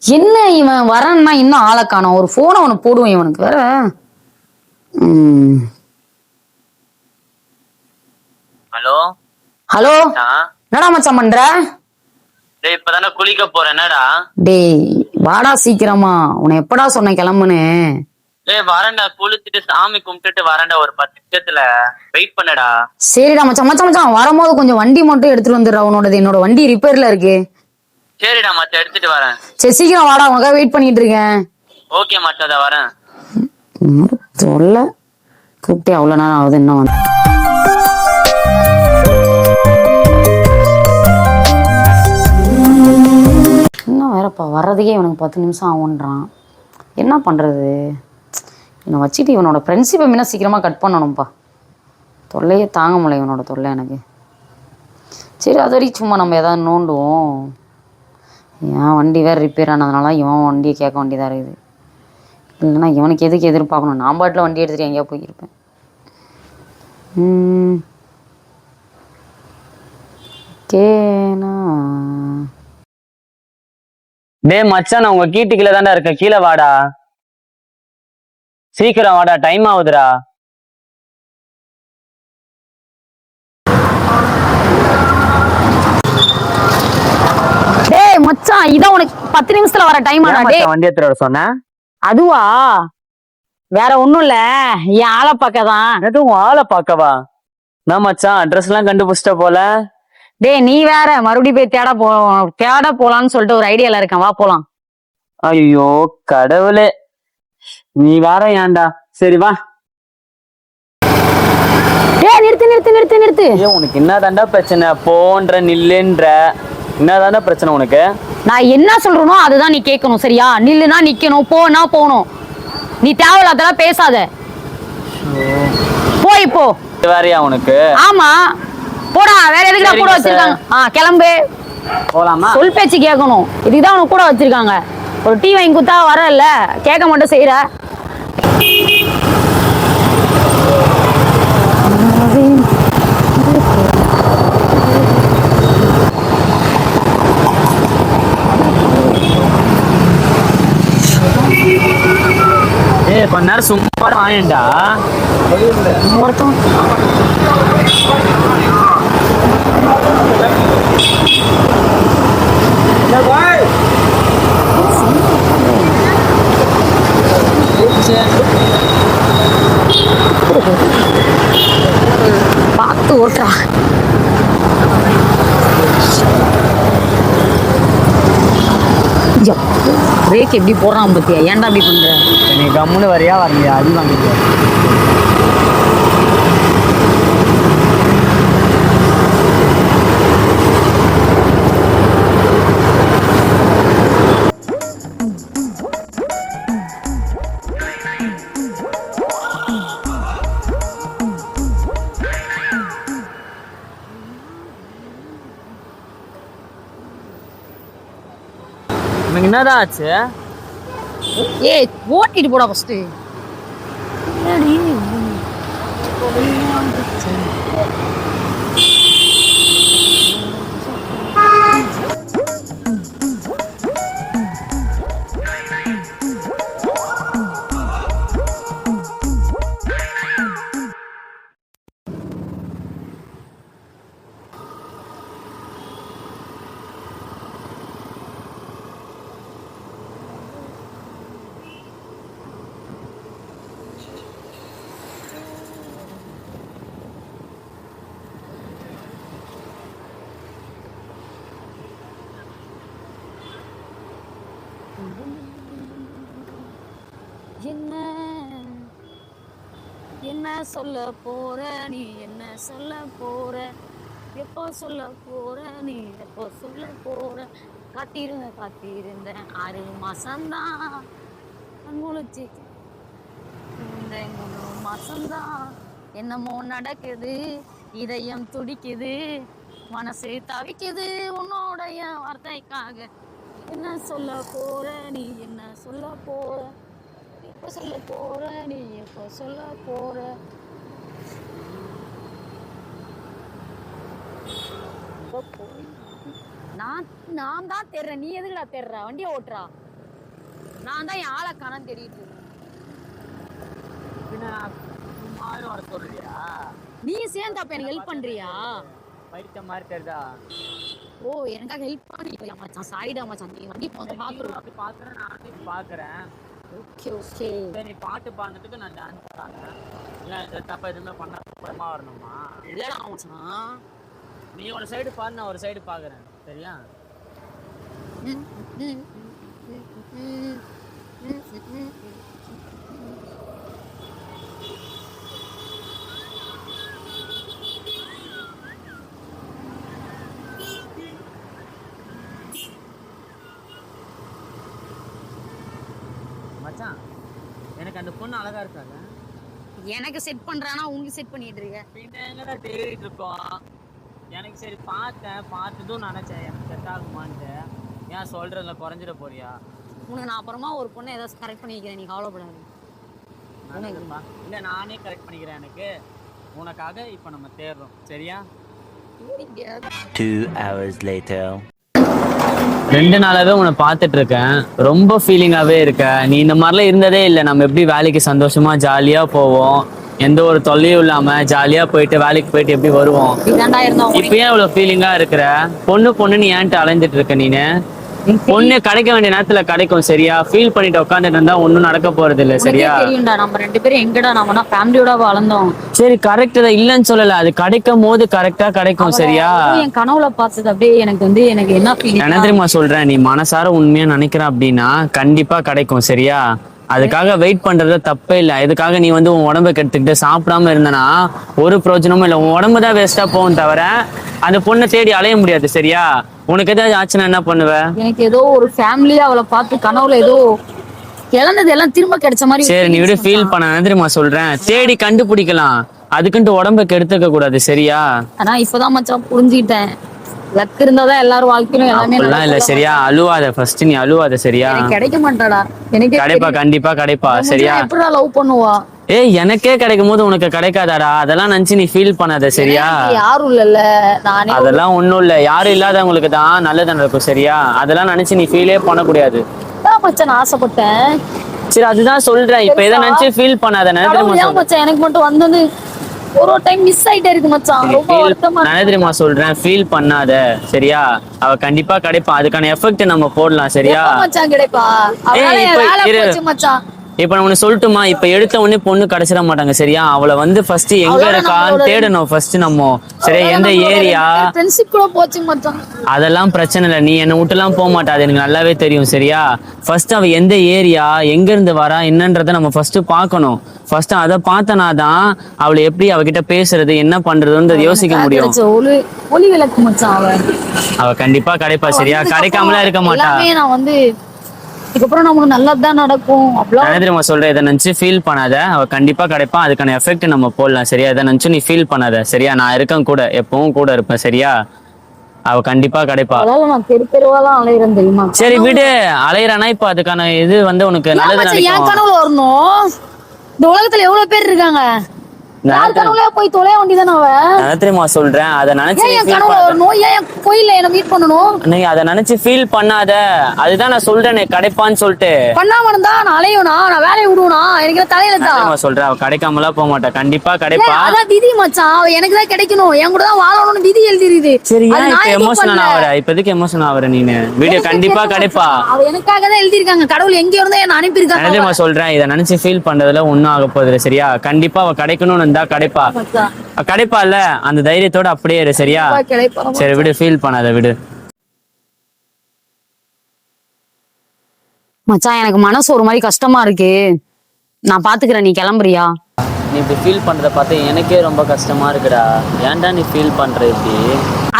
என்ன இவன் வரன்னா இன்னும் ஆளை காணோம். ஒரு போனை அவனுக்கு போடுவேன் இவனுக்கு வேற. ம். ஹலோ? ஹலோ? என்னடா மச்சான் பண்ற? டேய் இப்பதானே குளிக்க போறேன். என்னடா? டேய் வாடா சீக்கிரமா. உன்னை எப்படா சொன்னேன் கிளம்புன்னு. டேய் வரேன்டா. குளிச்சுட்டு சாமி கும்பிட்டுட்டு வரேன்டா ஒரு பத்து நிமிஷத்துல. வெயிட் பண்ணடா. சரிடா மச்சான். மச்சான் மச்சான் வரும்போது கொஞ்சம் வண்டி மட்டும் எடுத்துட்டு வந்துடுறா. உன்னோடது என்னோட வண்டி ரிப்பேர்ல இருக்கு. சரிடா மச்சான் எடுத்துட்டு வரேன். சரி சீக்கிரம் வாடா உனக்காக வெயிட் பண்ணிட்டு இருக்கேன். ஓகே மச்சான் அதை வரேன். தொல்லை கூப்பிட்டே அவ்வளோ நேரம் ஆகுது இன்னும் வந்து. இன்னும் வேறப்பா வர்றதுக்கே இவனுக்கு பத்து நிமிஷம் ஆகுன்றான் என்ன பண்ணுறது இவனை வச்சுட்டு இவனோட ஃப்ரெண்ட்ஷிப்பை மீனா சீக்கிரமாக கட் பண்ணணும்ப்பா தொல்லையே தாங்க முடியல இவனோட தொல்லை எனக்கு. சரி அது வரைக்கும் சும்மா நம்ம ஏதாவது நோண்டுவோம். என் வண்டி வேறு ரிப்பேர் ஆனதுனால இவன் வண்டியை கேட்க வேண்டியதாக இருக்குது. இல்லைன்னா இவனுக்கு எதுக்கு எதிர்பார்க்கணும்? நான் பாட்டில் வண்டி எடுத்துகிட்டு எங்கேயா போயிருப்பேன். ம். கேனா. மச்சான் நான் உங்க கீட்டு கீழே தான்டா இருக்கேன். கீழே வாடா. சீக்கிரம் வாடா டைம் ஆகுதுடா. மச்சான் இதான் உனக்கு பத்து நிமிஷத்துல வர டைம் ஆனா டேய் வண்டி எடுத்துட்டு வர சொன்னேன் அதுவா? வேற ஒண்ணும் இல்ல. என் ஆளை பக்கம் தான் எதுவும் ஆளை பார்க்கவா? நான் மச்சான் அட்ரஸ் எல்லாம் கண்டுபிடிச்சிட்ட போல? டேய் நீ வேற மறுபடியும் போய் தேட போ தேட போலான்னு சொல்லிட்டு ஒரு ஐடியால இருக்கேன். வா போலாம். ஐயோ கடவுளே. நீ வேற ஏன்டா? சரி வா. டேய் நிறுத்து நிறுத்து நிறுத்து நிறுத்து. ஐயோ உனக்கு என்ன பிரச்சனை? போன்ற நில்லுன்ற. என்ன பிரச்சனை உனக்கு? நான் என்ன சொல்றேனோ அதுதான் நீ கேட்கணும் சரியா? நில்லுனா நிக்கணும் போனா போகணும். நீ தேவையில்லாதெல்லாம் பேசாத. போ இப்போ. வேறயா உனக்கு? ஆமா. போடா வேற எதுக்குடா கூட வச்சிருக்காங்க? ஆ கிளம்பு. போலாமா? சொல் பேச்சு கேட்கணும். இதுதான் உனக்கு கூட வச்சிருக்காங்க. ஒரு டீ வாங்கி கொடுத்தா வரல கேட்க மட்டும் செய்யற. கொஞ்ச நேரம் சும்மா வாயேன்டா ஒருத்தன் பார்த்து ஓட்டுறா பிரேக் எப்படி போடுறான் பத்தியா? ஏன்டா அப்படி பண்ற? நீ கம்முன்னு வரியா? வரலையா? அடி வாங்கிக்க உனக்கு என்னதான் ஆச்சு? ஏய் ஓட்டிட்டு போடா ஃபஸ்ட்டு என்ன சொல்ல போற? நீ என்ன சொல்ல போற? எப்போ சொல்ல போற? நீ எப்போ சொல்ல போற? காத்திருந்த காத்திருந்த. ஆறு மாசம்தான். முழிச்சு. இந்த மூணு மாசம்தான். என்னமோ நடக்குது. இதயம் துடிக்குது. மனசு தவிக்குது உன்னோடைய வார்த்தைக்காக. என்ன சொல்ல போற? நீ என்ன சொல்ல போற? எப்போ சொல்ல போற நீ எப்போ சொல்ல போய் நான் நான் தான் தேடுறேன். நீ எதுக்குடா தேடுற? வண்டியை ஓட்டுறா. நான் தான் என் ஆளை வர சொல்றியா? நீ சேர்ந்து அப்ப எனக்கு ஹெல்ப் பண்றியா? பைத்த மாதிரி தெரியுதா ஓ எனக்காக ஹெல்ப் பண்ணிக்கலையா மச்சான்? சாரிடா மச்சான். நீ வண்டி நானும் இப்படி பாக்குறேன் ஓகே ஓகே சரி பாட்டு பாடுறதுக்கு நான் டான்ஸ் பாடுறேன் இல்லை இந்த தப்ப எதுவுமே பண்ண அப்புறமா வரணுமா? இல்லடா மச்சான். நீ ஒரு சைடு பாரு நான் ஒரு சைடு பாக்குறேன். சரியா? எனக்கு அந்த பொண்ணு அழகா இருக்காங்க. எனக்கு செட் பண்றானா உங்களுக்கு செட் பண்ணிட்டு இருக்க? பின்ன எங்கடா தேடிட்டு இருக்கோம். எனக்கு சரி பார்த்தேன் பார்த்ததும் நினைச்சேன் எனக்கு செட் ஆகுமான்ட்டு. ஏன் சொல்றதுல குறைஞ்சிட போறியா? உனக்கு நான் அப்புறமா ஒரு பொண்ணை ஏதாச்சும் கரெக்ட் பண்ணி வைக்கிறேன் நீ கவலைப்படாது. இல்ல நானே கரெக்ட் பண்ணிக்கிறேன் எனக்கு. உனக்காக இப்போ நம்ம தேடுறோம். சரியா? Two hours later. ரெண்டு நாளாவே உன்னை பார்த்துட்டு இருக்கேன் ரொம்ப ஃபீலிங்காவே இருக்க. நீ இந்த மாதிரிலாம் இருந்ததே இல்லை. நம்ம எப்படி வேலைக்கு சந்தோஷமா ஜாலியா போவோம்? எந்த ஒரு தொல்லையும் இல்லாம ஜாலியா போயிட்டு வேலைக்கு போயிட்டு எப்படி வருவோம்? இப்ப ஏன் இவ்வளவு ஃபீலிங்கா இருக்கிற? பொண்ணு பொண்ணு நீ ஏன்ட்டு அலைஞ்சிட்டு இருக்க நீனு? பொண்ணு கிடைக்க வேண்டிய நேரத்துல கிடைக்கும் சரியா? ஃபீல் பண்ணிட்டு உட்காந்துட்டு இருந்தா ஒண்ணும் நடக்க போறது இல்ல சரியா? தெரியும்டா நம்ம ரெண்டு பேரும் எங்கடா நம்ம ஃபேமிலியோட வளர்ந்தோம். சரி கரெக்ட் தான். இல்லைன்னு சொல்லல அது கிடைக்கும் போது கரெக்டா கிடைக்கும் சரியா? என் கனவுல பார்த்தது அப்படியே எனக்கு வந்து எனக்கு என்ன ஃபீலிங் என்ன தெரியுமா சொல்றேன் நீ மனசார உண்மையா நினைக்கிற அப்படின்னா கண்டிப்பா கிடைக்கும் சரியா? அதுக்காக வெயிட் பண்றது தப்பே இல்ல. இதுக்காக நீ வந்து உன் உடம்ப கெடுத்துக்கிட்டு சாப்பிடாம இருந்தனா ஒரு பிரயோஜனமும் இல்ல. உன் உடம்பு தான் வேஸ்டா போகும் தவிர அந்த பொண்ணை தேடி அலைய முடியாது சரியா? உனக்கு ஏதாவது ஆச்சுன்னா என்ன பண்ணுவ? எனக்கு ஏதோ ஒரு ஃபேமிலியா அவளை பார்த்து கனவுல ஏதோ இழந்தது எல்லாம் திரும்ப கிடைச்ச மாதிரி சரி நீ விட ஃபீல் பண்ண. தெரியுமா சொல்றேன்? தேடி கண்டுபிடிக்கலாம். அதுக்குன்ட்டு உடம்ப கெடுத்துக்க கூடாது சரியா? ஆனா இப்பதான் மச்சான் புரிஞ்சுக்கிட்டேன். லக் இருந்தாதான் எல்லாரும் வாழ்க்கையிலும் எல்லாமே அப்படிலாம் இல்ல சரியா? அழுவாத ஃபர்ஸ்ட் நீ அழுவாத சரியா? கிடைக்க மாட்டாடா. எனக்கு கிடைப்பா கண்டிப்பா கிடைப்பா சரியா? எப்படா லவ் பண்ணுவா? ஏய் எனக்கே கிடைக்கும் போது உனக்கு கிடைக்காதாடா? அதெல்லாம் நினைச்சு நீ ஃபீல் பண்ணாத சரியா? யாரும் இல்லல்ல. நானே அதெல்லாம் ஒண்ணும் இல்ல. யாரும் இல்லாதவங்களுக்கு தான் நல்லது நடக்கும் சரியா? அதெல்லாம் நினைச்சு நீ ஃபீலே பண்ணக்கூடாது. மச்சான் நான் ஆசைப்பட்டேன். சரி அதுதான் சொல்றேன். இப்ப எதை நினைச்சு ஃபீல் பண்ணாத நான் தெரியுமா கடவுள் ஏன் மச்சான் எனக்கு மட்டும் வந்தது ஒரு ஒரு டைம் மிஸ் ஆயிட்டே இருக்கு மச்சான். ரொம்ப வருத்தமா நான் தெரியுமா சொல்றேன்? ஃபீல் பண்ணாத சரியா? அவ கண்டிப்பா கிடைப்பான் அதுக்கான எஃபெக்ட் நம்ம போடலாம் சரியா? மச்சான் கிடைப்பா? இப்ப வேலை. போச்சு மச்சான். இப்ப நான் உனக்கு சொல்லட்டுமா? இப்ப எடுத்த உடனே பொண்ணு கிடைச்சிட மாட்டாங்க சரியா? அவளை வந்து ஃபர்ஸ்ட் எங்க இருக்கான்னு தேடணும் ஃபர்ஸ்ட் நம்ம. சரியா? எந்த ஏரியா? அதெல்லாம் பிரச்சனை இல்லை. நீ என்னை விட்டுலாம் போக மாட்டா. அது எனக்கு நல்லாவே தெரியும் சரியா? ஃபர்ஸ்ட் அவ எந்த ஏரியா எங்க இருந்து வரா என்னன்றதை நம்ம ஃபர்ஸ்ட் பார்க்கணும். ஃபர்ஸ்ட் அதை பார்த்தனா தான் அவளை எப்படி அவகிட்ட பேசுறது என்ன பண்றதுன்றது யோசிக்க முடியும். அவ. கண்டிப்பா கிடைப்பா சரியா? கிடைக்காமலாம் இருக்க மாட்டா. இதுக்கப்புறம் நமக்கு நல்லதுதான் நடக்கும். அவ்வளோ. நான் தெரியுமா சொல்றேன் இதை நினைச்சு ஃபீல் பண்ணாத. அவ கண்டிப்பா கிடைப்பா. அதுக்கான எஃபெக்ட் நம்ம போடலாம். சரியா? இதை நினைச்சு நீ ஃபீல் பண்ணாத. சரியா? நான் இருக்கேன் கூட. எப்பவும் கூட இருப்பேன். சரியா? அவ கண்டிப்பா கிடைப்பா. அதால நான் தெரு தெருவாலாம் அலையிறேன் தெரியுமா? சரி விடு. அலையிறானா இப்ப அதுக்கான இது வந்து உனக்கு நல்லது மச்சான் என் நடக்கும். கனவுல வரணும்? இந்த உலகத்துல எவ்வளவு பேர் இருக்காங்க? போய் தொலைய வேண்டியதானே அவ தெரியுமா சொல்றேன். அதை நினைச்சு என் கனவுல. வரணும் ஏன் என் கோயில்ல என்ன மீட் பண்ணணும்? நீ அதை நினைச்சு ஃபீல் பண்ணாத. அதுதான் நான் சொல்றேனே கிடைப்பான்னு சொல்லிட்டு. பண்ணாம இருந்தா நான் அலையணும்னா நான் வேலையை விடுவனா? எனக்கு தலையில தான்? சொல்றேன் அவ கிடைக்காமலாம் போக மாட்டா. கண்டிப்பா கிடைப்பா. அதான் விதி மச்சான். அவ எனக்கு தான் கிடைக்கணும். என் கூட தான் வாழணும்னு விதி எழுதிருது சரி ஏன் இப்ப எமோஷனல். ஆவற? இப்போதைக்கு எமோஷனல் ஆவற நீனு? வீடியோ கண்டிப்பா கிடைப்பா. அவ எனக்காக தான் எழுதிருக்காங்க கடவுள் எங்க இருந்தோ என்ன நான் அனுப்பியிருக்காங்க தெரியுமா சொல்றேன்? இதை நினைச்சு ஃபீல் பண்றதுல ஒண்ணும் ஆக போகுது சரியா? கண்டிப்பா அவ கிடைக்கணும்னு இருந்தா கிடைப்பா. அவ கிடைப்பால அந்த தைரியத்தோட அப்படியே இரு சரியா? கிடைப்பா சரி விடு ஃபீல் பண்ணாத விடு. மச்சான் எனக்கு மனசு ஒரு மாதிரி கஷ்டமா இருக்கு. நான் பாத்துக்கிறேன் நீ கிளம்புறியா? நீ இப்படி ஃபீல் பண்றத பார்த்தா எனக்கே ரொம்ப கஷ்டமா இருக்குடா. ஏன்டா நீ ஃபீல் பண்ற இப்படி?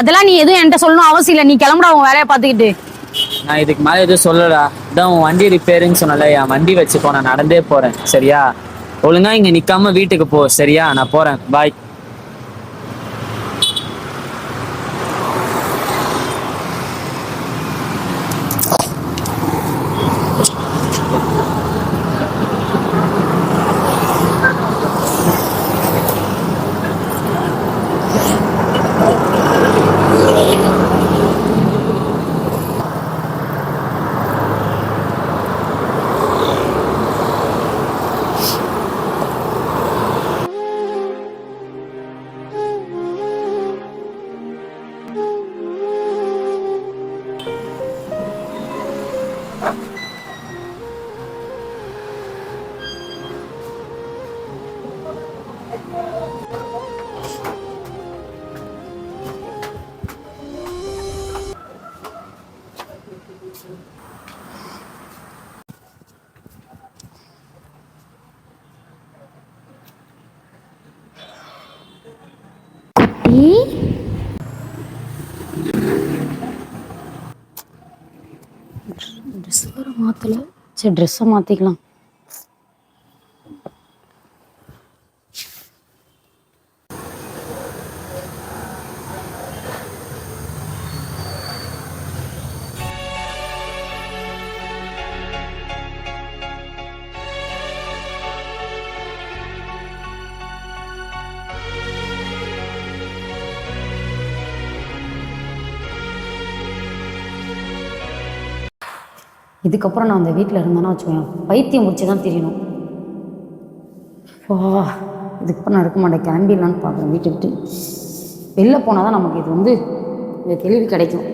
அதெல்லாம் நீ எதுவும் என்கிட்ட சொல்லணும் அவசியம் இல்லை. நீ கிளம்புடா உன் வேலையை பார்த்துக்கிட்டு நான் இதுக்கு மேல எதுவும் சொல்லடா இதான் உன் வண்டி ரிப்பேருன்னு சொன்னல என் வண்டி வச்சுக்கோ நான் நடந்தே போறேன். சரியா? ஒழுங்கா இங்க நிக்காம வீட்டுக்கு போ. சரியா? நான் போறேன். பாய் ட்ரெஸ் வேறு மாற்றலை சரி ட்ரெஸ்ஸை மாற்றிக்கலாம் இதுக்கப்புறம் நான் அந்த வீட்டில் இருந்தேன்னா வச்சுக்கோங்க பைத்தியம் முடிச்சு தான் தெரியணும். வா இதுக்கப்புறம் நான் இருக்க மாட்டேன். கிளம்பிடலான்னு பார்க்குறேன் வீட்டை விட்டு. வெளில போனால் தான் நமக்கு இது வந்து இந்த தெளிவு கிடைக்கும்.